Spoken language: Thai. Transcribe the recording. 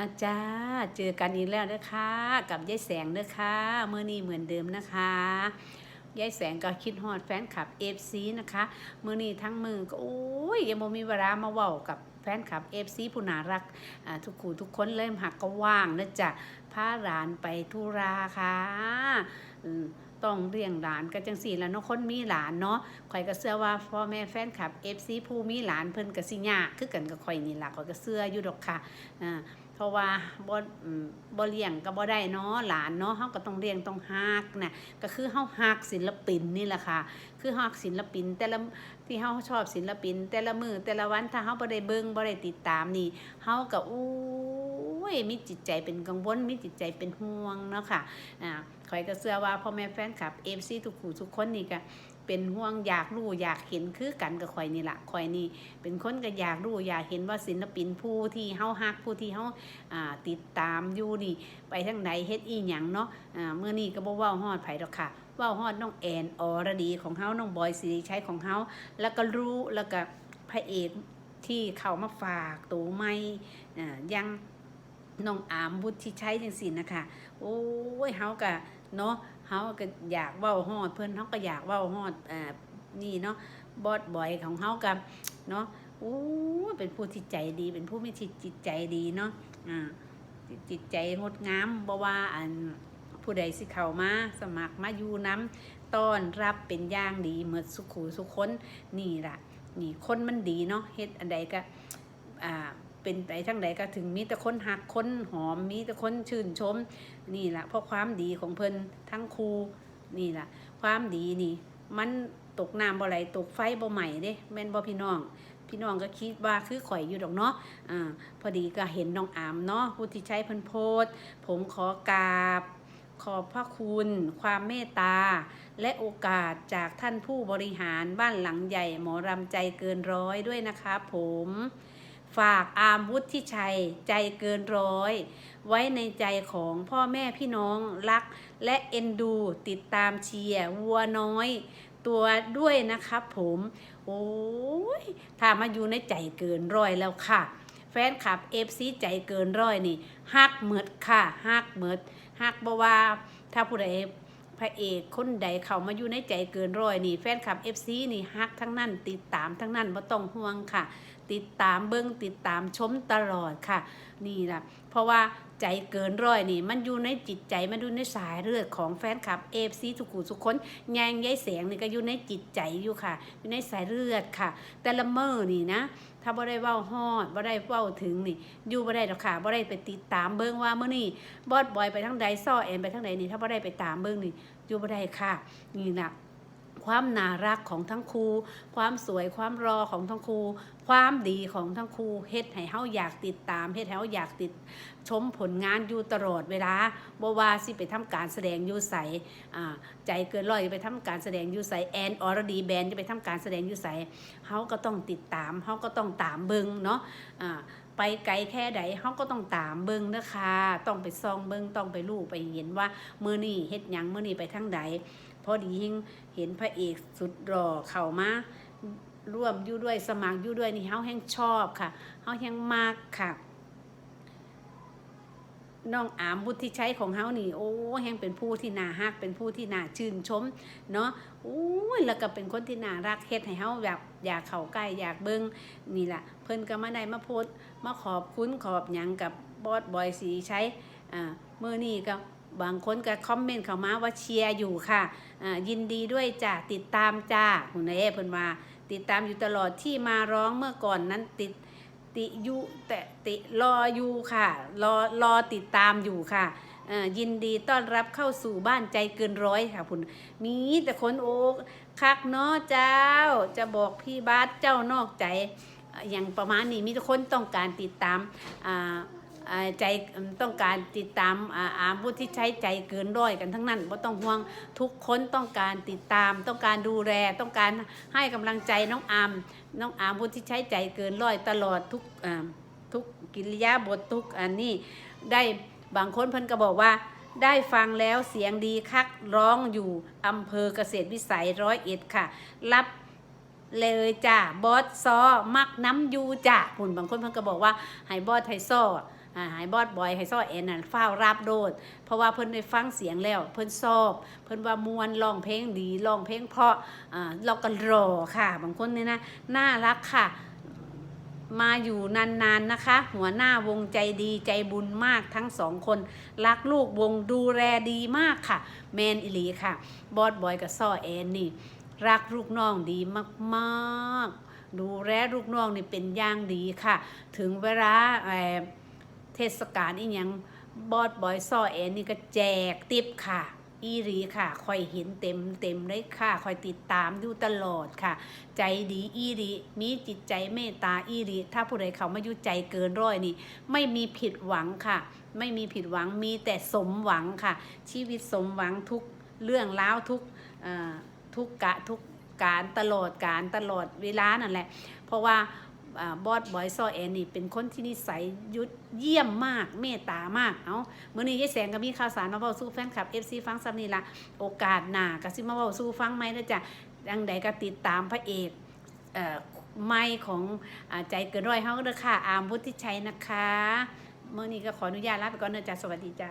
อาจารย์เจอกันอีกแล้วนะคะกับยายแสงนะคะเมื่อนี้เหมือนเดิมนะคะยายแสงก็คิดฮอดแฟนคลับเอฟซีนะคะเมื่อนี้ทั้งมือก็โอ้ยยังบ่มีเวลามาเว้ากับแฟนคลับเอฟซีผู้น่ารักทุกคู่ทุกคนเริ่มหักก็ว่างนะจ๊ะพาหลานไปทุราค่ะต้องเลี้ยงหลานกันจังสี่แล้วเนาะคนมีหลานเนาะข่อยก็เชื่อว่าพ่อแม่แฟนคลับ FC ผู้มีหลานเพิ่นก็สิยากคือกันกับข่อยนี่ล่ะข่อยก็เชื่ออยู่ดอกค่ะอ่า เพราะว่าบ่บ่เลี้ยงก็บ่ได้เนาะหลานเนาะเฮาก็ต้องเลี้ยงต้องฮักนะก็คือเฮาฮักศิลปินนี่แหละค่ะ คือฮักศิลปิน แต่ละที่เฮาชอบศิลปิน แต่ละมื้อแต่ละวันถ้าเฮาบ่ได้เบิ่งบ่ได้ติดตามนี่เฮาก็อู้ยมีจิตใจเป็นกังวลมีจิตใจเป็นห่วงเนาะค่ะอ่าข่อยก็เชื่อว่าพ่อแม่แฟนคลับ FC ทุกผู้ทุกคนนี่ก็ เป็นห่วงอยากรู้อยากเห็นคือกันกับข่อยนี่ละข่อยนี่เป็นคนก็อยากรู้อยากเห็นว่าศิลปินผู้ที่เฮาฮักผู้ที่เฮาอ่าติดตามอยู่นี่ไปทางไหนเฮ็ดอีหยังเนาะอ่าเมื่อนี้ก็บ่เว้าฮอดไผดอกค่ะเว้าฮอดน้องแอนอรดีของเฮาน้องบอยสิริชัยของเฮาแล้วก็รู้แล้วก็พระเอกที่เข้ามาฝากตัวใหม่อ่ายังน้องอามบุตรที่ใช้จังซี่นะคะโอ้ยเฮาก็เนาะ เฮาก็อยากเว้าฮอด เพิ่นเฮาก็อยากเว้าฮอดอ่านี่เนาะบอสบอยของเฮากับเนาะโอ้เป็นผู้ที่ใจดี เป็นผู้มีจิตใจดีเนาะอ่าจิตใจงดงามบ่ว่าอันผู้ใดสิเข้ามาสมัครมาอยู่น้ำต้อนรับเป็นอย่างดีเหมือนสุขูสุขคนนี่ล่ะนี่คนมันดีเนาะเฮ็ดอันใดก็อ่า เป็นไปทั้งใดก็ถึงมีแต่คนหักคนหอมมีแต่คนชื่นชม นี่แหละเพราะความดีของเพิ่นทั้งครูนี่แหละความดีนี่ มันตกน้ำบ่ไหลตกไฟบ่ใหม่เด้แม่นบ่พี่น้อง พี่น้องก็คิดว่าคือข่อยอยู่ดอกเนาะอ่าพอดีก็เห็นน้องอามเนาะผู้ที่ใช้เพันโพสผมขอกราบขอบพระคุณ ความเมตตา และโอกาสจากท่านผู้บริหารบ้านหลังใหญ่หมอรำใจเกินร้อยด้วยนะคะผม ฝากอามวุฒิชัยใจเกินร้อย ไว้ในใจของพ่อแม่พี่น้องรัก และเอ็นดูติดตามเชียร์วัวน้อย ตัวด้วยนะครับผม โอ้ยถ้ามาอยู่ในใจเกินร้อยแล้วค่ะ แฟนคลับเอฟซีใจเกินร้อยนี่ฮักเหมิดค่ะฮักเหมิดฮักบ่ว่าถ้าผู้ใดพระเอกคนใดเข้ามาอยู่ในใจเกินร้อยนี่แฟนคลับเอฟซีนี่ฮักทั้งนั้นติดตามทั้งนั้นบ่ต้องห่วงค่ะ ติดตามเบิ้งติดตามชมตลอดค่ะ นี่ล่ะเพราะว่าใจเกินร้อยนี่ มันอยู่ในจิตใจมันอยู่ในสายเลือดของแฟนคลับเอฟซีทุกคู่ทุกคนแยงยายแสงนี่ก็อยู่ในจิตใจอยู่ค่ะ อยู่ในสายเลือดค่ะ แต่ละเมอนี่นะ ถ้าบ่ได้เว้าฮอดบ่ได้เว้าถึงนี่ อยู่บ่ได้ดอกค่ะบ่ได้ไปติดตามเบิ่งว่าเมื้อนี้บอสบอยไปทางใดซ้อแอนไปทางใดนี่ถ้าบ่ได้ไปตามเบิ่งนี่อยู่บ่ได้ค่ะ นี่น่ะ ความน่ารักของทั้งครูความสวยความรอของทั้งครูความดีของทั้งครูเฮ็ดให้เฮาอยากติดตามเฮ็ดให้เฮาอยากติดชมผลงานอยู่ตลอดเวลาบ่ว่าสิไปทำการแสดงอยู่ไสอ่าใจเกินร้อยไปทำการแสดงอยู่ไสแอนออรดีแบนจะไปทำการแสดงอยู่ไสเฮาก็ต้องติดตามเฮาก็ต้องตามเบิงเนาะอ่าไปไกลแค่ใดเฮาก็ต้องตามเบิงนะคะต้องไปส่องเบิงต้องไปรู้ไปเห็นว่ามื้อนี้เฮ็ดหยังมื้อนี้ไปทางใด อดีเฮงเห็นพระเอกสุดหล่อเข้ามาร่วมอยู่ด้วยสมัครอยู่ด้วยนี่เฮาแฮงชอบค่ะเฮาแฮงมากค่ะน้องอามบุตรที่ใช้ของเฮานี่โอ้แฮงเป็นผู้ที่น่าฮักเป็นผู้ที่น่าชื่นชมเนาะโอ้ยแล้วก็เป็นคนที่น่ารักเฮ็ดให้เฮาแบบอยากเข้าใกล้อยากเบิ่งนี่ล่ะเพิ่นก็มาได้มาโพสมาขอบคุณขอบหยังกับบอสบอยสีใช้อ่ามื้อนี้ก็ บางคนก็คอมเมนต์เข้ามาว่าเชียร์อยู่ค่ะอ่ายินดีด้วยจ้ะติดตามจ้าคุณนายเพิ่นว่าติดตามอยู่ตลอดที่มาร้องเมื่อก่อนนั้นติดติยุแต่ติรออยู่ค่ะรอรอติดตามอยู่ค่ะอ่ายินดีต้อนรับเข้าสู่บ้านใจเกินร้อยค่ะคุณมีแต่คนโอ้คักเนาะเจ้า จะบอกพี่บาสเจ้านอกใจอย่างประมาณนี้มีแต่คนต้องการติดตามอ่า ใจต้องการติดตามอาอาผู้ที่ใช้ใจเกินร้อยกันทั้งนั้นว่าต้องห่วงทุกคนต้องการติดตาม ต้องการดูแลต้องการให้กำลังใจน้องอามน้องอามผู้ที่ใช้ใจเกินร้อยตลอดทุกทุกกิริยาบททุกอันนี้ได้บางคนเพิ่นก็บอกว่าได้ฟังแล้วเสียงดีคักร้องอยู่อำเภอเกษตรวิสัยร้อยเอ็ดค่ะ รับเลยจ้ะบอสซอมักน้ำยูจ้ะผุนบางคนเพิ่นก็บอกว่าให้บอสไทซอ หายบอดบอยให้ซ้อแอนนั่นฟ้าวรับโดด เพราะว่าเพิ่นได้ฟังเสียงแล้ว เพิ่นชอบ เพิ่นว่ามวนร้องเพลงดีร้องเพลงเพราะอ่าเราก็รอค่ะ บางคนเนี่ยนะน่ารักค่ะมาอยู่นานๆนะคะ หัวหน้าวงใจดีใจบุญมากทั้งสองคน รักลูกวงดูแลดีมากค่ะ แมนอิลีค่ะ บอสบอยกับซ้อแอนนี่ รักลูกน้องดีมากๆ ดูแลลูกน้องนี่เป็นอย่างดีค่ะ ถึงเวลา เทศกาลอีหยังบอสบอยซ้อแอนนี่ก็แจกติปค่ะ อีรีค่ะคอยเห็นเต็มเต็มเลยค่ะคอยติดตามดูตลอดค่ะ ใจดีอีรีมีจิตใจเมตตาอีรีถ้าผู้ใดเขามายุใจเกินร้อยนี่ ไม่มีผิดหวังค่ะ ไม่มีผิดหวังมีแต่สมหวังค่ะ ชีวิตสมหวังทุกเรื่องราวทุกทุกกะทุกการตลอดการตลอดเวลานั่นแหละ เพราะว่า บอสบอยซอแอนนี่เป็นคนที่นิสัยยุดเยี่ยมมากเมตตามากเอาเมื่อนี้ยายแสงก็มีข่าวสารมาเว้าสู้แฟนคลับ FC ฟังซ้ำนี่ละโอกาสหนาก็สิมาเว้าสู้ฟังไหมนะจ๊ะดังใดก็ติดตามพระเอกเอ่อไม่ของอใจเกินร้อยเฮาเด้อค่ะ อามพุทธิชัยนะคะ เมื่อนี้ก็ขออนุญาตลาไปก่อนเด้อจ้ะสวัสดีจ้า